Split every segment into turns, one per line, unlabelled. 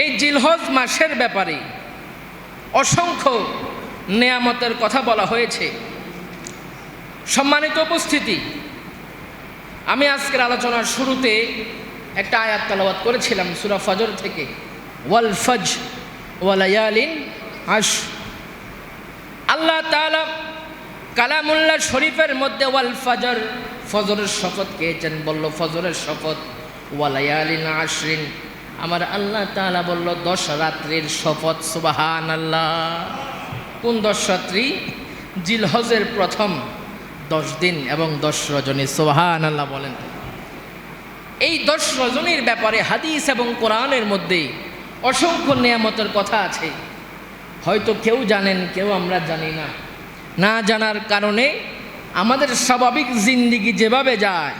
এই জিলহজ মাসের ব্যাপারে অসংখ্য নেয়ামতের কথা বলা হয়েছে। সম্মানিত উপস্থিতি, আমি আজকের আলোচনার শুরুতে একটা আয়াত তালাবাত করেছিলাম সুরা ফজর থেকে। ওয়াল ফজ ওয়ালায়ালিন আশ আল্লাহ কালামুল্লাহ শরীফের মধ্যে ওয়াল ফজর, ফজরের শপথ খেয়েছেন বলল ফজরের শপথ ওয়ালায়ালিন আশরিন। আমার আল্লাহ তাআলা বলল দশ রাত্রির শপথ সুবাহান আল্লাহ কোন দশ রাত্রি জিলহজের প্রথম দশ দিন এবং দশ রজনী সুবাহান আল্লাহ বলেন। এই দশ রজনীর ব্যাপারে হাদিস এবং কোরআনের মধ্যে অসংখ্য নিয়ামতের কথা আছে। হয়তো কেউ জানেন, কেউ আমরা জানি না। না জানার কারণে আমাদের স্বাভাবিক জিন্দিগি যেভাবে যায়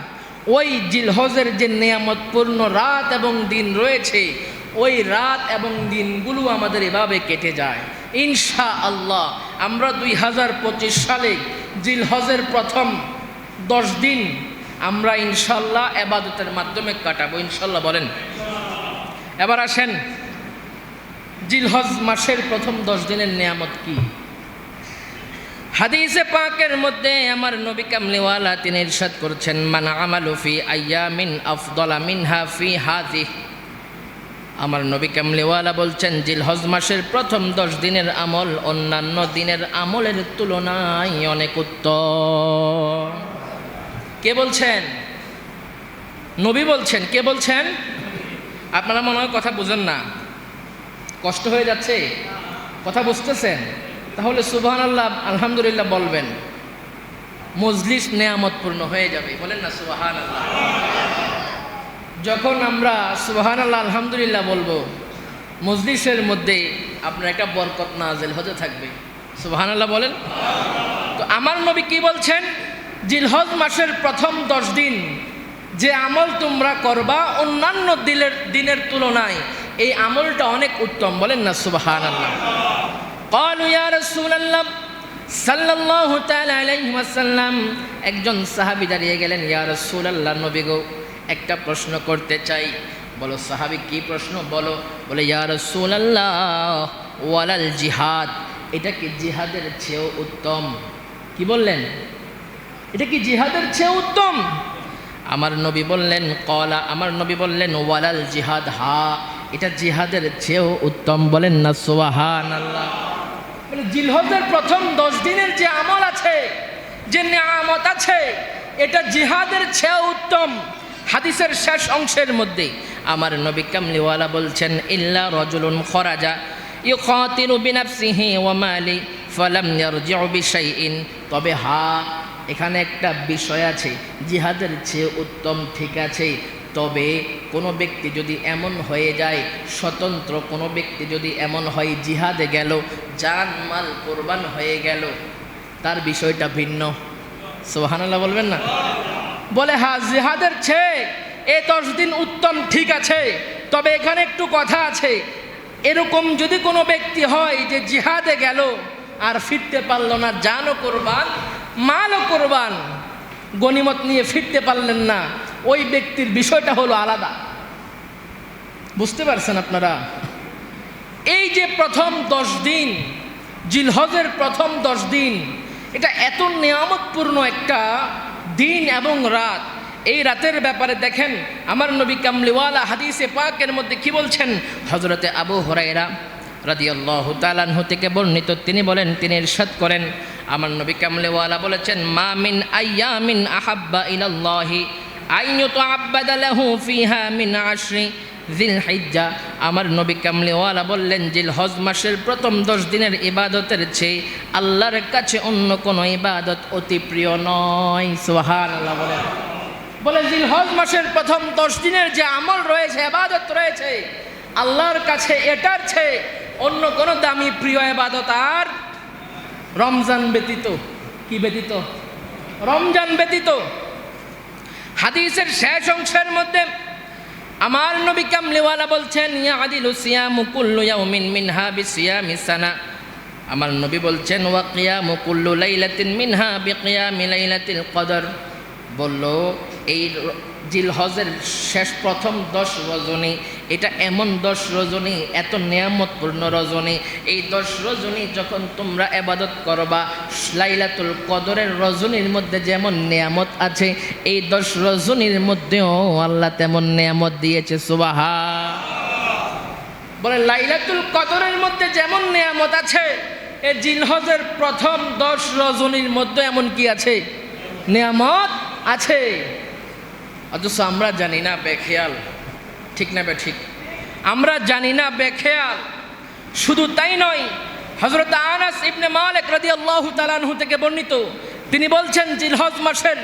ওই জিলহজের যে নিয়ামতপূর্ণ রাত এবং দিন রয়েছে, ওই রাত এবং দিনগুলো আমাদের এভাবে কেটে যায়। ইনশা আল্লাহ আমরা দুই হাজার পঁচিশ সালে জিলহজের প্রথম দশ দিন আমরা ইনশাল্লাহ এবাদতের মাধ্যমে কাটাবো। ইনশাল্লাহ বলেন। এবার আসেন, জিলহজ মাসের প্রথম দশ দিনের নিয়ামত কি? হাদিসে পাকের মধ্যে আমার নবী কামলিওয়ালা তিনি ইরশাদ করছেন, মান আমালু ফি আইয়ামিন আফদলা মিনহা ফি হাজি আমার নবী কামলিওয়ালা বলছেন, জিলহজ মাসের প্রথম দশ দিনের আমল অন্যান্য দিনের আমলের তুলনায় অনেক উত্তম। কে বলছেন? নবী বলছেন, কে বলছেন? আপনারা মনে হয় কথা বুঝেন না। কষ্ট হয়ে যাচ্ছে? কথা বুঝতেছেন? তাহলে সুবহান আল্লাহ আলহামদুলিল্লাহ বলবেন, মজলিস নেয়ামতপূর্ণ হয়ে যাবে। বলেন না সুবাহান আল্লাহ যখন আমরা সুবাহান আল্লাহ আলহামদুলিল্লাহ বলব, মজলিসের মধ্যে আপনার একটা বরকত নাজেল হতে থাকবে। সুবাহান আল্লাহ বলেন? তো আমার নবী কি বলছেন? জিলহজ মাসের প্রথম দশ দিন যে আমল তোমরা করবা অন্যান্য দিনের দিনের তুলনায়, এই আমলটা অনেক উত্তম। বলেন না সুবাহান আল্লাহ قالوا يا رسول الله সাল্লাল্লাহু তাআলা আলাইহি ওয়াসাল্লাম একজন সাহাবী দাঁড়িয়ে গেলেন ইয়া রাসূলুল্লাহ নবী গো একটা প্রশ্ন করতে চাই বলো সাহাবী কি প্রশ্ন বলো বলে ইয়া রাসূলুল্লাহ ওয়ালাল জিহাদ এটা কি জিহাদের চেয়েও উত্তম কি বললেন এটা কি জিহাদের চেয়ে উত্তম আমার নবী বললেন কলা আমার নবী বললেন ওয়ালাল জিহাদ হা এটা জিহাদের চেয়েও উত্তম বলেন না সোহান আল্লাহ জিলহজের প্রথম দশ দিনের যে আমল আছে, যে নিয়ামত আছে, এটা জিহাদের চেয়েও উত্তম। হাদিসের শেষ অংশের মধ্যে আমার নবী কামলিওয়ালা বলছেন, ইল্লা রজুলুন খরাজা ইউখাতিরু বিনাফসিহি ওয়া মালি ফালাম ইয়ারজিউ বিশাইইন। তবে হা, এখানে একটা বিষয় আছে, জিহাদের চেয়ে উত্তম ঠিক আছে। তবে কোনো ব্যক্তি যদি এমন হয়ে যায়, স্বতন্ত্র কোনো ব্যক্তি যদি এমন হয়, জিহাদে গেল জান মাল কোরবান হয়ে গেল, তার বিষয়টা ভিন্ন। সোহানাল্লাহ বলবেন না? বলে হা জিহাদের চেয়ে এ দশ দিন উত্তম ঠিক আছে, তবে এখানে একটু কথা আছে। এরকম যদি কোনো ব্যক্তি হয় যে জিহাদে গেল আর ফিরতে পারল না, জানও কোরবান, মালও কোরবান গনিমত নিয়ে ফিরতে পারলেন না ওই ব্যক্তির বিষয়টা হলো আলাদা। বুঝতে পারছেন আপনারা? এই যে প্রথম দশ দিন, জিলহজের প্রথম দশ দিন, এটা এত নিয়ামতপূর্ণ একটা দিন এবং রাত। এই রাতের ব্যাপারে দেখেন, আমার নবী কামলিওয়ালা হাদিসে পাকের মধ্যে কি বলছেন? হজরতে আবু হরাইরা রাদিয়াল্লাহ থেকে বর্ণিত, তিনি বলেন, তিনি ইরশাদ করেন। আমার নবী কামলেওয়ালা বলেছেন, মা মিন আহাব্বা ইলাল্লাহি আইয়ুতু আব্বাদা লাহু ফিহা মিন জিল হিজ্জা আমার নবী কামলিওয়ালা বললেন জিল হজ মাসের প্রথম দশ দিনের ইবাদতের চেয়ে আল্লাহর কাছে অন্য কোনো ইবাদত অতি প্রিয় নয়। সোহান আল্লাহ বলেন বলে জিল হজ মাসের প্রথম দশ দিনের যে আমল রয়েছে, ইবাদত রয়েছে, আল্লাহর কাছে এটার চেয়ে অন্য কোনো দামি প্রিয় ইবাদত আর রমজান ব্যতীত, কি ব্যতীত? রমজান ব্যতীত হাদিসের শেষ অংশের মধ্যে আমার নবী কামলিওয়ালা বলছেন, ইয়া আদিল সিয়ামু কুল্লু ইয়াউমিন মিনহা বিসিয়া সানা। আমার নবী বলছেন ওয়াকিয়া কিয়ামু কুল্লু লাইলাতিন মিনহা বিকিয়ামি লাইলাতিল কদর। বলল, এই জিলহজের শেষ প্রথম দশ রজনী, এটা এমন দশ রজনী, এত নিয়ামতপূর্ণ রজনী। এই দশ রজনী যখন তোমরা এবাদত করবা, লাইলাতুল কদরের রজনীর মধ্যে যেমন নিয়ামত আছে, এই দশ রজনীর মধ্যেও আল্লাহ তেমন নিয়ামত দিয়েছে সুবাহা বলে, লাইলাতুল কদরের মধ্যে যেমন নিয়ামত আছে, এই জিলহজের প্রথম দশ রজনীর মধ্যে এমন কি আছে? নিয়ামত আছে। অথচ আমরা জানি না বেখেয়াল। ঠিক না বে ঠিক? আমরা জানি না বেখেয়াল। শুধু তাই নয় হজরত আনাস ইবনে মালিক রাদিয়াল্লাহু তাআলাহু থেকে বর্ণিত, তিনি বলছেন জিলহজ মাসের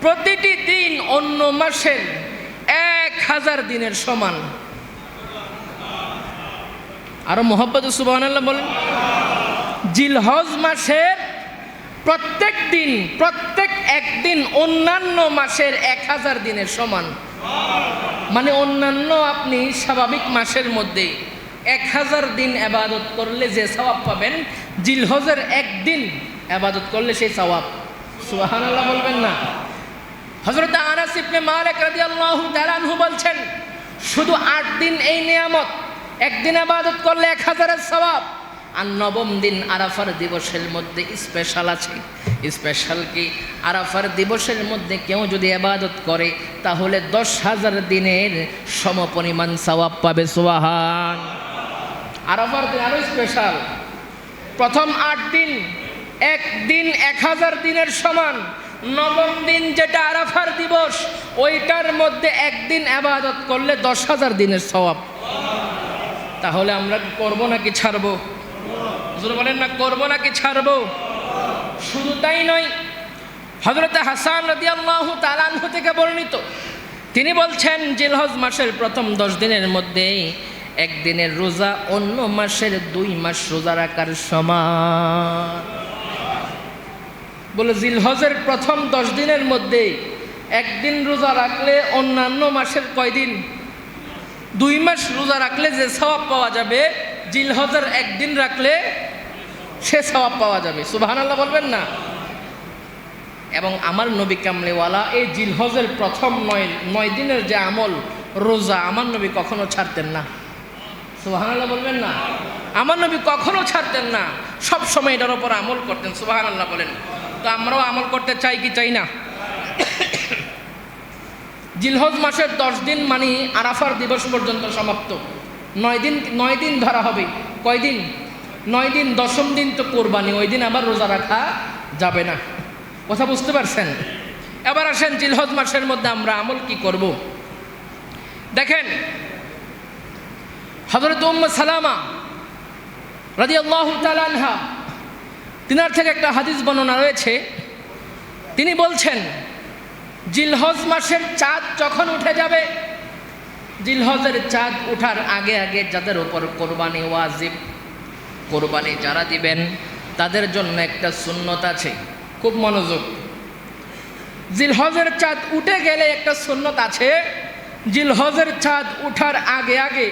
প্রতিটি দিন অন্য মাসের এক হাজার দিনের সমান। আরও মোহাম্মদ সুবহানাল্লাহ বলেন। জিলহজ মাসের প্রত্যেক দিন, প্রত্যেক একদিন অন্যান্য মাসের এক হাজার দিনের সমান। মানে অন্যান্য আপনি স্বাভাবিক মাসের মধ্যে এক হাজার দিন আবাদত করলে যে সওয়াব পাবেন, জিলহজের একদিন আবাদত করলে সেই সওয়াব। সুবহানাল্লাহ বলবেন না। হজরত আনাস ইবনে মালিক রাদিয়াল্লাহু বলছেন, শুধু আট দিন এই নিয়ামত, একদিন আবাদত করলে এক হাজারের সওয়াব আর নবম দিন আরাফার দিবসের মধ্যে স্পেশাল আছে। স্পেশাল কি? আরাফার দিবসের মধ্যে কেউ যদি আবাদত করে, তাহলে দশ হাজার দিনের সমপরিমাণ সওয়াব পাবে সোহান আরাফার দিন আরও স্পেশাল প্রথম আট দিন, এক দিন এক হাজার দিনের সমান। নবম দিন যেটা আরাফার দিবস, ওইটার মধ্যে একদিন আবাদত করলে দশ হাজার দিনের সওয়াব। তাহলে আমরা করব নাকি ছাড়বো? হুজুর বলেন, না, করব নাকি ছাড়বো? শুধু তাই নয় হজরত হাসান রদি তালানহু থেকে বর্ণিত। তিনি বলছেন, জিলহজ মাসের প্রথম দশ দিনের মধ্যে একদিনের রোজা, অন্য মাসের দুই মাস রোজা রাখার সমান। বলে, জিলহজের প্রথম দশ দিনের মধ্যে একদিন রোজা রাখলে অন্যান্য মাসের কয়দিন দুই মাস রোজা রাখলে যে সওয়াব পাওয়া যাবে, জিলহজের একদিন রাখলে সে সওয়াব পাওয়া যাবে সুবাহান আল্লাহ বলবেন না। এবং আমার নবী কামলেওয়ালা এই জিলহজের প্রথম নয় নয় দিনের যে আমল, রোজা আমার নবী কখনো ছাড়তেন না। সুবাহান আল্লাহ বলবেন না? আমার নবী কখনো ছাড়তেন না। সব সময় এটার ওপর আমল করতেন সুবাহান আল্লাহ বলেন। তো আমরাও আমল করতে চাই কি চাই না? জিলহজ মাসের দশ দিন মানে আরাফার দিবস পর্যন্ত সমাপ্ত। নয় দিন নয় দিন ধরা হবে। কয়দিন? নয় দিন, দশম দিন তো কোরবানি, ওই দিন আবার রোজা রাখা যাবে না। কথা বুঝতে পারছেন? এবার আসেন জিলহজ মাসের মধ্যে আমরা আমল কি করব। দেখেন হজরত উম্ম সালামা রাজি আল্লাহ তালানহা তিনার থেকে একটা হাদিস বর্ণনা রয়েছে। তিনি বলছেন, জিলহজ মাসের চাঁদ যখন উঠে যাবে, জিলহজের চাঁদ উঠার আগে আগে যাদের উপর কোরবানি ওয়াজিব কোরবানি যারা দিবেন, তাদের জন্য একটা সুন্নত আছে। খুব মনোযোগ। জিলহজের চাঁদ উঠে গেলে একটা সুন্নত আছে। জিলহজের চাঁদ উঠার আগে আগে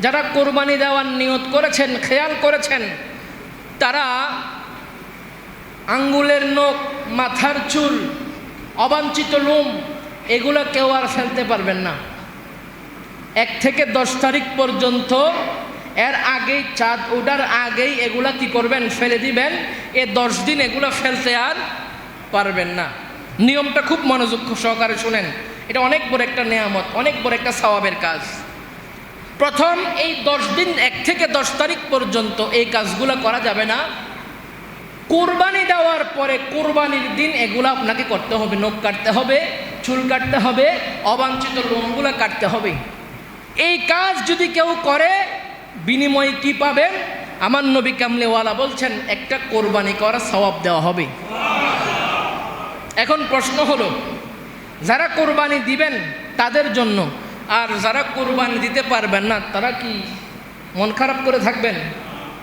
যারা কোরবানি দেওয়ার নিয়ত করেছেন, খেয়াল করেছেন, তারা আঙ্গুলের নখ, মাথার চুল, অবাঞ্ছিত লোম, এগুলো কেউ আর ফেলতে পারবেন না। এক থেকে দশ তারিখ পর্যন্ত এর আগেই চাঁদ ওঠার আগেই এগুলা কি করবেন? ফেলে দিবেন। এ দশ দিন এগুলো ফেলতে আর পারবেন না। নিয়মটা খুব মনোযোগ সহকারে শুনেন। এটা অনেক বড় একটা নেয়ামত, অনেক বড় একটা সওয়াবের কাজ। প্রথম, এই দশ দিন এক থেকে দশ তারিখ পর্যন্ত এই কাজগুলো করা যাবে না। কোরবানি দেওয়ার পরে কোরবানির দিন এগুলো আপনাকে করতে হবে। নখ কাটতে হবে, চুল কাটতে হবে, অবাঞ্ছিত লোমগুলো কাটতে হবে। এই কাজ যদি কেউ করে বিনিময়ে কি পাবেন? আমার নবী কামলেওয়ালা বলছেন, একটা কোরবানি করা সওয়াব দেওয়া হবে। এখন প্রশ্ন হলো, যারা কোরবানি দিবেন তাদের জন্য, আর যারা কোরবানি দিতে পারবেন না, তারা কি মন খারাপ করে থাকবেন?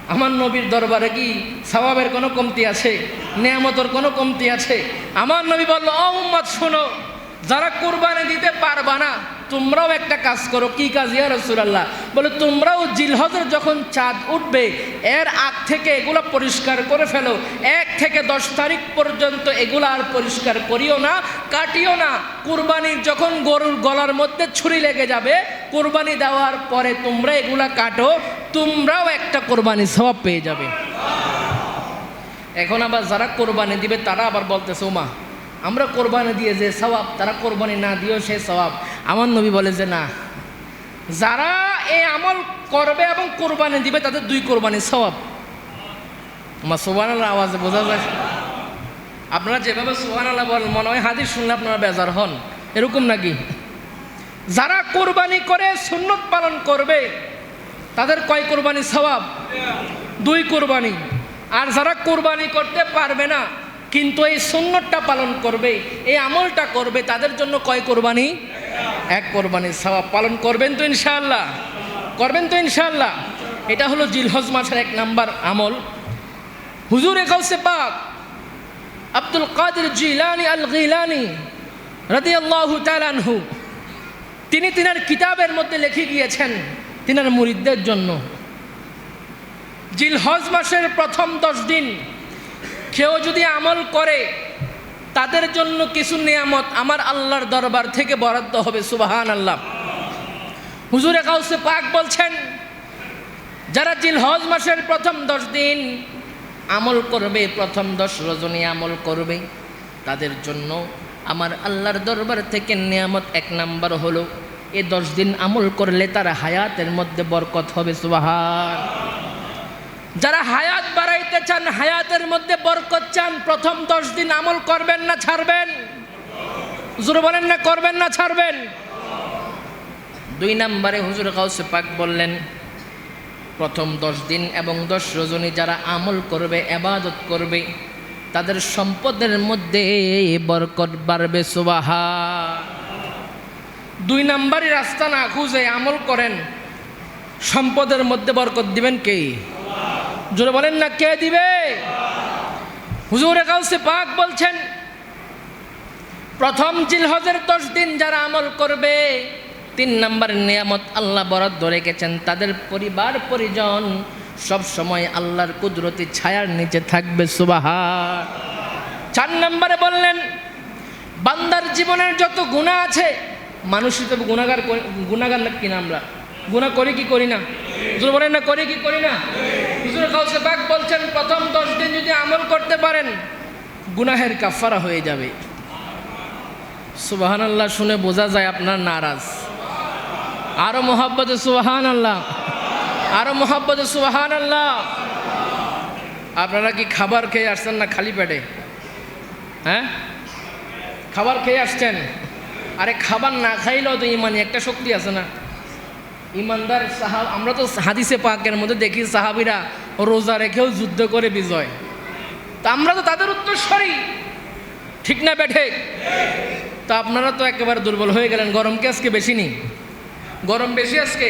আমার নবীর দরবারে কি সবাবের কোনো কমতি আছে? নিয়ামতর কোনো কমতি আছে? আমার নবী বলল উম্মত, শোনো, যারা কোরবানি দিতে পারবা না তোমরাও একটা কাজ করো, কি কাজ ইয়া রসুলাল্লাহ? বলে, তোমরাও জিলহজের যখন চাঁদ উঠবে, এর আগ থেকে এগুলো পরিষ্কার করে ফেলো। এক থেকে দশ তারিখ পর্যন্ত এগুলো আর পরিষ্কার করিও না, কাটিও না। কুরবানির যখন গরুর গলার মধ্যে ছুরি লেগে যাবে, কুরবানি দেওয়ার পরে তোমরা এগুলা কাটো, তোমরাও একটা কোরবানি সবাব পেয়ে যাবে। এখন আবার যারা কোরবানি দিবে, তারা আবার বলতেছে ওমা আমরা কোরবানি দিয়ে যে সবাব তারা কোরবানি না দিয়েও সে সবাব আমার নবী বলে যে না, যারা এই আমল করবে এবং কোরবানি দিবে, তাদের দুই কোরবানি সবাব আমার সোবান আওয়াজে বোঝা যায়? আপনারা যেভাবে সোহান আল্লাহ বলেন, মনে হয় হাদিস শুনলে আপনারা বেজার হন। এরকম নাকি? যারা কোরবানি করে, সুন্নত পালন করবে, তাদের কয় কোরবানি সবাব দুই কোরবানি। আর যারা কোরবানি করতে পারবে না কিন্তু এই সুন্নতটা পালন করবে, এই আমলটা করবে, তাদের জন্য কয় কোরবানি? এক কোরবানি সবাব পালন করবেন তো ইনশাআল্লাহ। করবেন তো ইনশাআল্লাহ। এটা হলো জিলহজ মাসের এক নাম্বার আমল। হুজুর একাউসে পাক আব্দুল কাদের জিলানি আল গিলানি রাদিয়াল্লাহু তাআলা আনহু, তিনি তিনার কিতাবের মধ্যে লিখে গিয়েছেন তিনার মুরিদদের জন্য। জিলহজ মাসের প্রথম দশ দিন কেউ যদি আমল করে, তাদের জন্য কিছু নিয়ামত আমার আল্লাহর দরবার থেকে বরাদ্দ হবে সুবাহান আল্লাহ হুজুরে কাউসে পাক বলছেন, যারা জিলহজ মাসের প্রথম দশ দিন আমল করবে, প্রথম দশ রজনী আমল করবে, তাদের জন্য আমার আল্লাহর দরবার থেকে নিয়ামত এক নাম্বার হলো, এ দশ দিন আমল করলে তার হায়াতের মধ্যে বরকত হবে, সুবাহান। যারা হায়াত বাড়াইতে চান, হায়াতের মধ্যে বরকত চান, প্রথম দশ দিন আমল করবেন না ছাড়বেন? হুজুর বলেন না, করবেন না ছাড়বেন? দুই নম্বরে হুজুর কাউসে পাক বললেন, প্রথম দশ দিন এবং দশ রজনী যারা আমল করবে, এবাদত করবে, তাদের সম্পদের মধ্যে বরকত বাড়বে সুবাহা দুই নাম্বারই রাস্তা না খুঁজে আমল করেন, সম্পদের মধ্যে বরকত দিবেন কে? জোরে বলেন না, কে দিবে? হুজুর কাউসে পাক বলছেন, প্রথম জিলহজের দশ দিন যারা আমল করবে, তিন নম্বর নিয়ামত আল্লাহ বরাদ্দ রেখেছেন, তাদের পরিবার, পরিজন, সব সময় আল্লাহর কুদরতি ছায়ার নিচে থাকবে সুবাহা চার নম্বরে বললেন, বান্দার জীবনের যত গুণা আছে মানুষই তো গুণাগার গুণাগার না কিনা আমরা? গুণা করি কি করি না? বলেন না, করি কি করি না? হুজুর পাক বলছেন, প্রথম দশ দিন যদি আমল করতে পারেন, গুনাহের কাফারা হয়ে যাবে। সুবাহান আল্লাহ শুনে বোঝা যায় আপনার নারাজ। আরও মোহাব্বতে সুবাহান আল্লাহ আরও মোহাব্বতে সুবাহান আল্লাহ আপনারা কি খাবার খেয়ে আসছেন না খালি পেটে? হ্যাঁ? খাবার খেয়ে আসছেন? আরে খাবার না খাইলেও তো ইমানি, একটা শক্তি আছে না। ইমানদার সাহাব, আমরা তো হাদিসে পাকের মধ্যে দেখি সাহাবিরা রোজা রেখেও যুদ্ধ করে বিজয়। তা আমরা তো তাদের উত্তরস্বরী। ঠিক না বেঠে তা আপনারা তো একেবারে দুর্বল হয়ে গেলেন। গরমকে আজকে বেশি নেই গরম বেশি আজকে?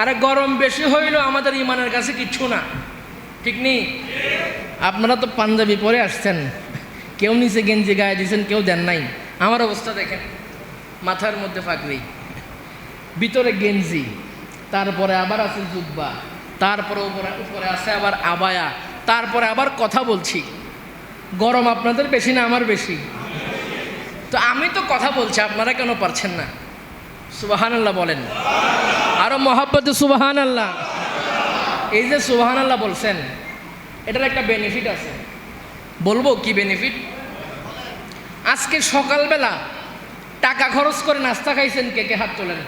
আরে গরম বেশি হইলেও আমাদের ইমানের কাছে কিচ্ছু না। ঠিক নেই আপনারা তো পাঞ্জাবি পরে আসছেন। কেউ নিচে গেঞ্জি গায়ে দিয়েছেন, কেউ দেন নাই। আমার অবস্থা দেখেন, মাথার মধ্যে পাগড়ি ভিতরে গেঞ্জি, তারপরে আবার আছে জুব্বা, তারপরে উপরে উপরে আছে আবার আবায়া, তারপরে আবার কথা বলছি। গরম আপনাদের বেশি না আমার বেশি? তো আমি তো কথা বলছি, আপনারা কেন পারছেন না? সুবাহান আল্লাহ বলেন। আরও মহাব্বতে সুবাহান আল্লাহ এই যে সুবাহান আল্লাহ বলছেন, এটার একটা বেনিফিট আছে। বলব কি বেনিফিট আজকে সকালবেলা টাকা খরচ করে নাস্তা খাইছেন কে? কে হাত তোলেন?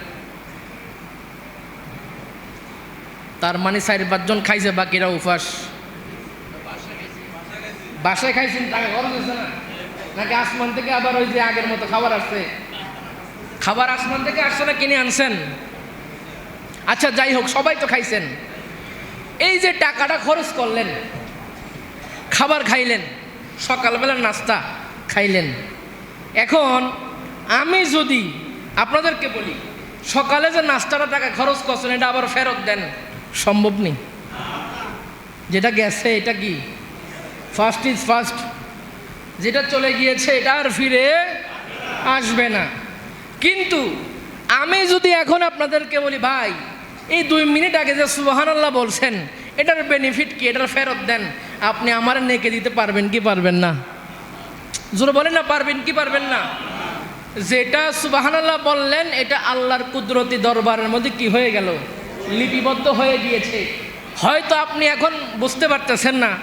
তার মানে চার পাঁচজন খাইছে, বাকিরা উপাস। বাসায় খাইছেন টাকা খরচ না? নাকি আসমান থেকে আবার ওই যে আগের মতো খাবার আসছে? খাবার আসমান থেকে আসছে না, কিনে আনছেন? আচ্ছা যাই হোক, সবাই তো খাইছেন। এই যে টাকাটা খরচ করলেন, খাবার খাইলেন সকালবেলার নাস্তা খাইলেন। এখন আমি যদি আপনাদেরকে বলি, সকালে যে নাস্তাটা টাকা খরচ করছেন, এটা আবার ফেরত দেন। সম্ভব নেই। যেটা গেছে, এটা কি? ফার্স্ট ইজ ফার্স্ট যেটা চলে গিয়েছে, এটা আর ফিরে আসবে না। কিন্তু আমি যদি এখন আপনাদেরকে বলি, ভাই, এই দুই মিনিট আগে যে সুবাহানাল্লাহ বলছেন, এটার বেনিফিট কি? এটার ফেরত দেন। আপনি আমার নেকে দিতে পারবেন কি পারবেন না? জোরে বলেন না, পারবেন কি পারবেন না? যেটা সুবাহানাল্লাহ বললেন, এটা আল্লাহর কুদরতি দরবারের মধ্যে কি হয়ে গেল? লিপিবদ্ধ হয়ে গিয়েছে। হয়তো আপনি এখন বুঝতে পারতেছেন না।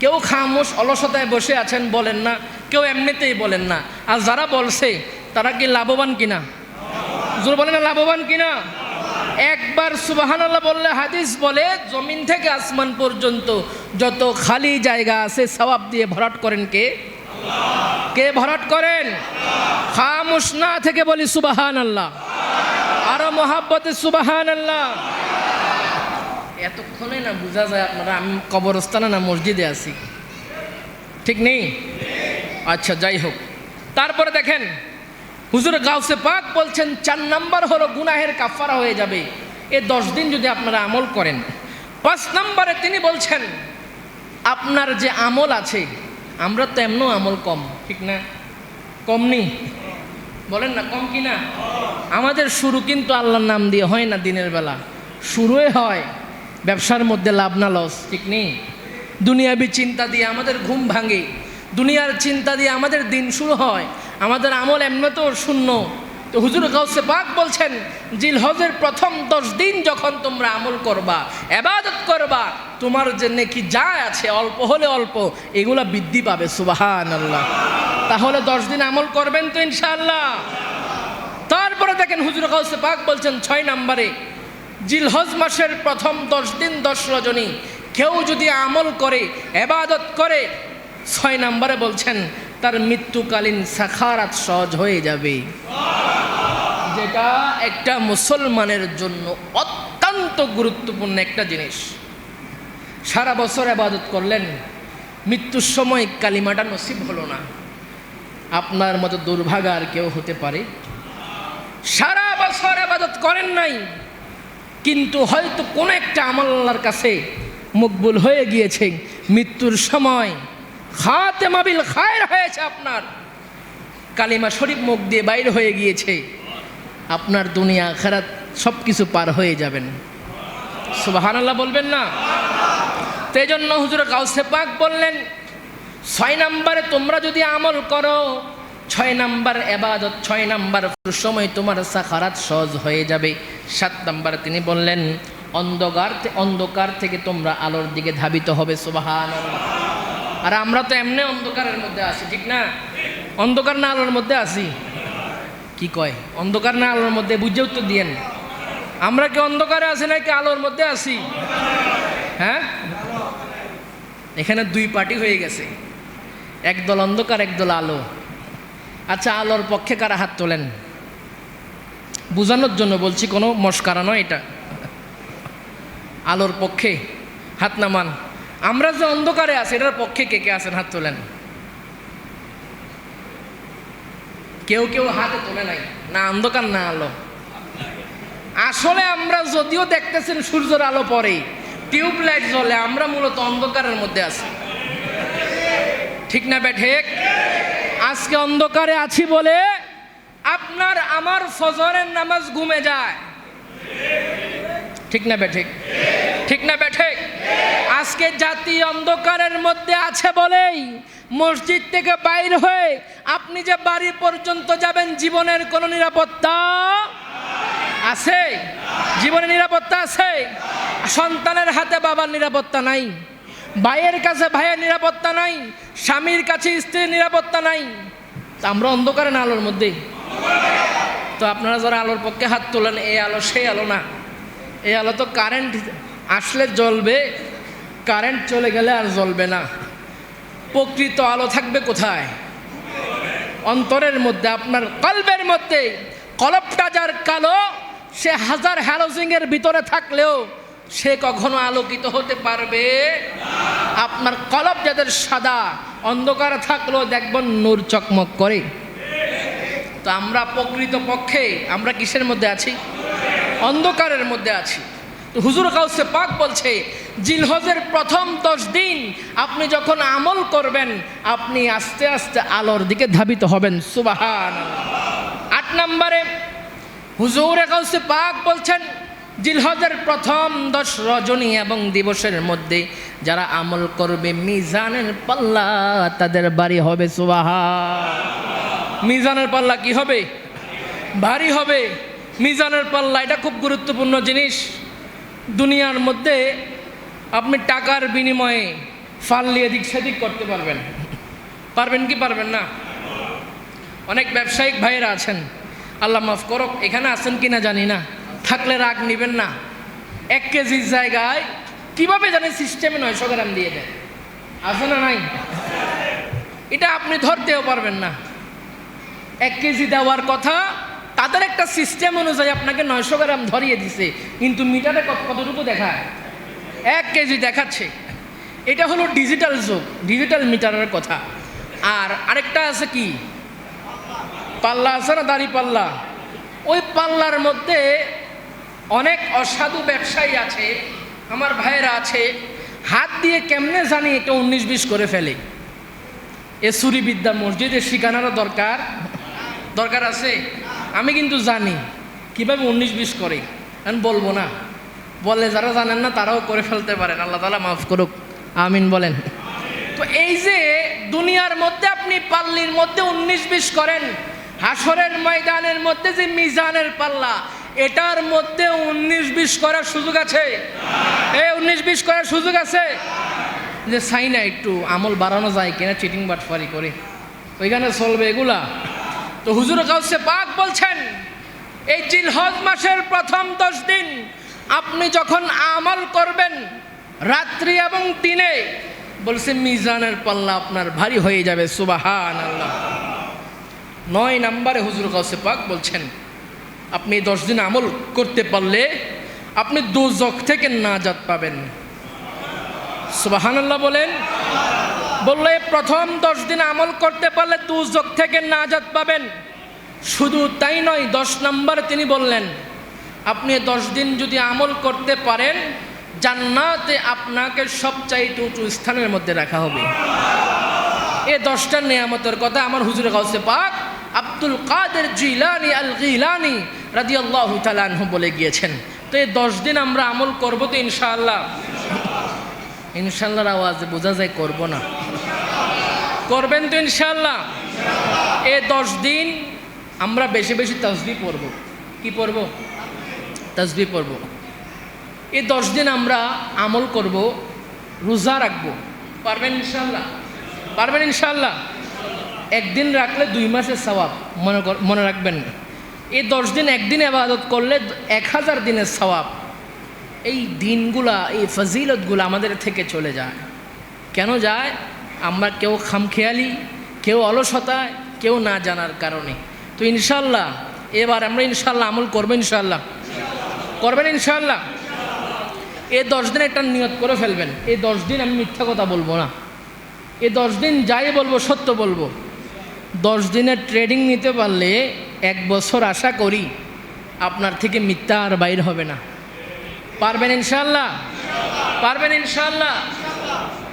কেউ খামোশ, অলসতায় বসে আছেন বলেন না, কেউ এমনিতেই বলেন না। আর যারা বলছে, তারা কি লাভবান কিনা? জোর বলে না, লাভবান কিনা? একবার সুবাহানাল্লাহ বললে হাদিস বলে, জমিন থেকে আসমান পর্যন্ত যত খালি জায়গা আছে, সওয়াব দিয়ে ভরাট করেন কে? কে ভরাট করেন? খামুশ না থেকে বলি সুবাহান আল্লাহ আরও মহাব্বতে সুবাহান আল্লাহ এতক্ষণে না বোঝা যায় আপনারা, আমি কবরস্থানে না মসজিদে আছি। ঠিক নেই? আচ্ছা যাই হোক। তারপরে দেখেন, হুজুর গাউসে পাক বলছেন, চার নাম্বার হলো গুনাহের কাফারা হয়ে যাবে। এ দশ দিন যদি আপনারা আমল করেন। পাঁচ নাম্বারে তিনি বলছেন, আপনার যে আমল আছে, আমরা তো এমনও আমল কম, ঠিক না? কম নেই? বলেন না, কম কি না? আমাদের শুরু কিন্তু আল্লাহর নাম দিয়ে হয় না দিনের বেলা। শুরুই হয়। ব্যবসার মধ্যে লাভ না লস ঠিক নেই? দুনিয়াবি চিন্তা দিয়ে আমাদের ঘুম ভাঙে। দুনিয়ার চিন্তা দিয়ে আমাদের দিন শুরু হয়। আমাদের আমল এমনিতেও শূন্য। তো হুজুর গাউসে পাক বলছেন জিল হজের প্রথম দশ দিন যখন তোমরা আমল করবা, এবাদত করবা, তোমার জন্য কি যা আছে, অল্প হলে অল্প, এগুলা বৃদ্ধি পাবে সুবাহান আল্লাহ তাহলে দশ দিন আমল করবেন তো ইনশাআল্লাহ। তারপরে দেখেন হুজুর গাউসে পাক বলছেন, ছয় নম্বরে জিলহজ মাসের প্রথম দশ দিন দশ রজনী। কেউ যদি আমল করে, এবাদত করে, ছয় নম্বরে বলছেন, তার মৃত্যুকালীন সাখারাত সহজ হয়ে যাবে। যেটা একটা মুসলমানের জন্য অত্যন্ত গুরুত্বপূর্ণ একটা জিনিস। সারা বছর আবাদত করলেন, মৃত্যুর সময় কালিমাটা নসিব হলো না। আপনার মতো দুর্ভাগা আর কেউ হতে পারে। সারা বছর আবাদত করেন নাই কিন্তু হয়তো কোনো একটা আমল আল্লাহর কাছে মকবুল হয়ে গিয়েছে। মৃত্যুর সময় খাতে মাবিল খায়ের হয়েছে আপনার। কালিমা শরীফ মুখ দিয়ে বাইর হয়ে গিয়েছে। আপনার দুনিয়া খারাপ সব কিছু পার হয়ে যাবেন। সুবাহান আল্লাহ বলবেন না? সেই জন্য হুজুর কাউসে পাক বললেন, ছয় নাম্বারে তোমরা যদি আমল করো ছয় নাম্বার এবাদত, ছয় নাম্বার সময় তোমার সাখারাত সহজ হয়ে যাবে। সাত নাম্বার তিনি বললেন, অন্ধকার অন্ধকার থেকে তোমরা আলোর দিকে ধাবিত হবে সুবাহান আর আমরা তো এমনি অন্ধকারের মধ্যে আছি, ঠিক না? অন্ধকার না আলোর মধ্যে আছি? কি কয়? অন্ধকার না আলোর মধ্যে, বুঝে উত্তর দিয়েন। আমরা কি অন্ধকারে আছি নাকি আলোর মধ্যে আছি? হ্যাঁ? এখানে দুই পার্টি হয়ে গেছে। একদল অন্ধকার, একদল আলো। আচ্ছা আলোর পক্ষে কারা হাত তোলেন? বোঝানোর জন্য বলছি, কোনো মস্কারা নয় এটা। আলোর পক্ষে হাত নামান। আমরা যে অন্ধকারে আছি, এটার পক্ষে কে কে আছেন হাত তোলেন? কেউ কেউ হাতে তোলে নাই। না, অন্ধকার না আলো। আসলে আমরা যদিও দেখতেছেন সূর্যের আলো পরে টিউব লাইট জ্বলে আমরা মূলত অন্ধকারের মধ্যে আছি। ঠিক না ব্যাঠেক আজকে অন্ধকারে আছি বলে আপনার আমার ফজরের নামাজ ঘুমে যায়। ঠিক না ব্যাঠেক ঠিক? না ব্যাঠেক আজকে জাতি অন্ধকারের মধ্যে আছে বলেই মসজিদ থেকে বাইর হয়ে আপনি যে বাড়ি পর্যন্ত যাবেন, জীবনের কোনো নিরাপত্তা আছে? জীবনের নিরাপত্তা আছে? সন্তানের হাতে বাবার নিরাপত্তা নাই। ভাইয়ের কাছে ভাইয়ের নিরাপত্তা নাই, স্বামীর কাছে স্ত্রীর নিরাপত্তা নাই। তা আমরা অন্ধকারে না, আলোর মধ্যে। তো আপনারা যারা আলোর পক্ষে হাত তোলেন এই আলো সেই আলো না। এই আলো তো কারেন্ট আসলে জ্বলবে, কারেন্ট চলে গেলে আর জ্বলবে না। প্রকৃত আলো থাকবে কোথায়? অন্তরের মধ্যে, আপনার কল্পের মধ্যে। কলবটা যার কালো, সে হাজার হ্যালোজিংয়ের ভিতরে থাকলেও সে কখনো আলোকিত হতে পারবে? আপনার কলব যাদের সাদা, অন্ধকার থাকলেও দেখবেন নূর চকমক করে। তো আমরা প্রকৃত পক্ষে আমরা কিসের মধ্যে আছি? অন্ধকারের মধ্যে আছি। হুজুর কাউসে পাক বলছে, জিলহজের প্রথম দশ দিন আপনি যখন আমল করবেন, আপনি আস্তে আস্তে আলোর দিকে ধাবিত হবেন। সুবাহান আট নম্বরে হুজুর একাউসে পাক বলছেন জিলহজের প্রথম দশ রজনী এবং দিবসের মধ্যে যারা আমল করবে, মিজানের পাল্লা তাদের বাড়ি হবে সুবাহা মিজানের পাল্লা কি হবে? ভারী হবে। মিজানের পাল্লা, এটা খুব গুরুত্বপূর্ণ জিনিস। দুনিয়ার মধ্যে আপনি টাকার বিনিময়ে ফাল্লি এদিক সেদিক করতে পারবেন। পারবেন কি পারবেন না? অনেক ব্যবসায়িক ভাইয়েরা আছেন। আল্লাহ মাফ করক, এখানে আছেন কি না জানি না। থাকলে রাগ নেবেন না। এক কেজির জায়গায় কীভাবে জানি সিস্টেমে নয়শো গ্রাম দিয়ে দেয়? আছে না নাই? এটা আপনি ধরতেও পারবেন না। এক কেজি দেওয়ার কথা, তাদের একটা সিস্টেম অনুযায়ী আপনাকে নয়শো গ্রাম ধরিয়ে দিছে, কিন্তু মিটারে কত কতটুকু দেখায়? এক কেজি দেখাচ্ছে। এটা হলো ডিজিটাল যুগ ডিজিটাল মিটারের কথা। আর আরেকটা আছে কি? পাল্লা আছে না দাড়ি পাল্লা? ওই পাল্লার মধ্যে অনেক অসাধু ব্যবসায়ী আছে, আমার ভাইয়েরা আছে, হাত দিয়ে কেমনে জানি এটা উনিশ বিশ করে ফেলে। এ সুরি বিদ্যা মসজিদে শিখানোরও দরকার। দরকার আছে? আমি কিন্তু জানি। কীভাবে উনিশ বিশ করে? আমি বলব না। বলে যারা জানেন না, তারাও করে ফেলতে পারেন। আল্লাহ তালা মাফ করুক। আমিন বলেন। তো এই যে দুনিয়ার মধ্যে আপনি পাল্লির মধ্যে উনিশ বিশ করেন হাসরের ময়দানের মধ্যে যে মিজানের পাল্লা এটার মধ্যে উনিশ বিশ করার সুযোগ আছে। এ উনিশ বিশ করার সুযোগ আছে। যে চাই না একটু, আমল বাড়ানো যায় কিনা চিটিং বাটফারি করে। ওইখানে চলবে এগুলা। তো হুজুর কাউসে পাক বলছেন, এই জিলহজ মাসের প্রথম দশ দিন আপনি যখন আমল করবেন রাত্রি এবং দিনে, বলছে মিজানের পাল্লা আপনার ভারী হয়ে যাবে সুবাহান আল্লাহ নয় নম্বরে হুজুর কাউসে পাক বলছেন আপনি দশ দিন আমল করতে পারলে আপনি দুজক থেকে নাজাত পাবেন। সুবাহান আল্লাহ বলেন, বললে প্রথম দশ দিন আমল করতে পারলে দুজক থেকে নাজাত পাবেন। শুধু তাই নয়, দশ নম্বর তিনি বললেন, আপনি দশ দিন যদি আমল করতে পারেন, জান্নাতে আপনাকে সবচাইতে উঁচু স্থানের মধ্যে রাখা হবে। এ দশটা নিয়ামতের কথা আমার হুজুরে কাউসে পাক আব্দুল কাদের জিলানি আল গিলানি রাজি আল্লাহ তালানহ বলে গিয়েছেন, তো এই দশ দিন আমরা আমল করব তো ইনশাআল্লাহ? ইনশাল্লাহর আওয়াজে বোঝা যায় করব না। করবেন তো ইনশাল্লাহ এ দশ দিন আমরা বেশি বেশি তসবি পড়ব। কি পড়ব? তসবি পড়ব। এই দশ দিন আমরা আমল করব, রোজা রাখব। পারবেন ইনশাল্লাহ পারবেন ইনশাল্লাহ একদিন রাখলে দুই মাসের সওয়াব, মনে মনে রাখবেন। এই দশ দিন একদিন আবাদত করলে এক হাজার দিনের সওয়াব। এই দিনগুলা, এই ফজিলতগুলো আমাদের থেকে চলে যায়। কেন যায়? আমরা কেউ খামখেয়ালি, কেউ অলসতায়, কেউ না জানার কারণে। তো ইনশাল্লাহ এবার আমরা ইনশাল্লাহ আমল করব ইনশাল্লাহ করবেন ইনশাল্লাহ এই দশ দিন একটা নিয়ত করে ফেলবেন। এই দশ দিন আমি মিথ্যা কথা বলব না। এই দশ দিন যাই বলব, সত্য বলব। দশ দিনের ট্রেডিং নিতে পারলে এক বছর আশা করি আপনার থেকে মিথ্যা আর বাইর হবে না। পারবেন ইনশাল্লাহ পারবেন ইনশাল্লাহ